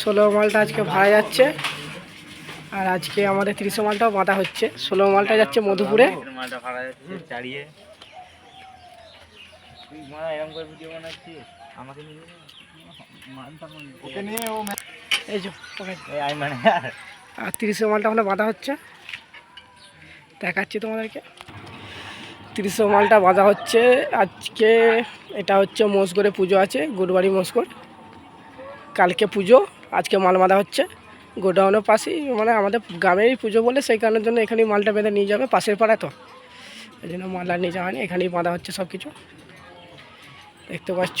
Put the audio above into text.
ষোলো মালটা আজকে ভাড়া যাচ্ছে। আর আজকে আমাদের তিরিশো মালটাও বাঁধা হচ্ছে। ষোলো মালটা যাচ্ছে মধুপুরে। মালটা ভাড়া যাচ্ছে চাড়িয়ে তুই মারা এরকম করে ভিডিও বানাচ্ছিস আমাকে নিয়ে ওকে নিয়ে ও এই যে ওকে। আই মানে আর। তিরিশে মালটা ওখানে বাঁধা হচ্ছে। দেখাচ্ছি তোমাদেরকে। তিরিশে মালটা বাঁধা হচ্ছে। আজকে এটা হচ্ছে মোষগড়ে পুজো আছে গুরুবাড়ি মোষগড় কালকে পুজো, আজকে মাল বাঁধা হচ্ছে। গোডাউনের পাশেই মানে আমাদের গ্রামেরই পুজো বলে, সেই কারণের জন্য এখানেই মালটা বেঁধে নিয়ে যাবে, পাশের পাড়ায় তো। এই জন্য মাল আর নিয়ে যাওয়া হয়নি, এখানেই বাঁধা হচ্ছে সব কিছু দেখতে পাচ্ছ?